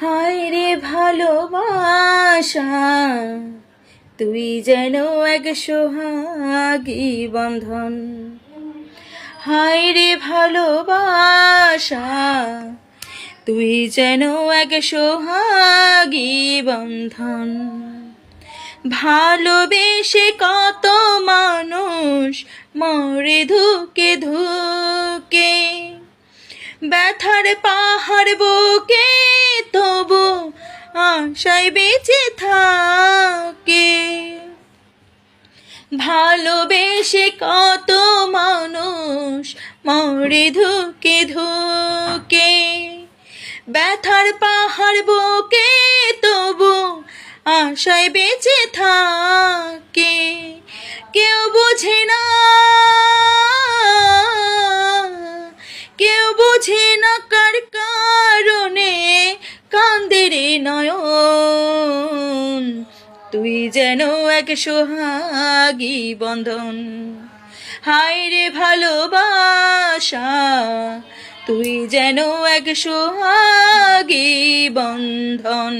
হায় রে ভালোবাসা, তুই যেন এক সোহাগী বন্ধন। হায় রে ভালোবাসা, তুই যেন এক সোহাগী বন্ধন। ভালোবেসে কত মানুষ মরে ধুকে ধুকে, ব্যথার পাহাড় বুকে আশায় বেঁচে থাকে। ভালোবেসে কত মানুষ মরে ধুকে ধুকে, ব্যথার পাহাড় বুকে তবু আশায় বেঁচে থাকে। কেউ বোঝে না তুই যেন এক সোহাগী বন্ধন। হাই রে ভালোবাসা তুই যেন এক সোহাগী বন্ধন।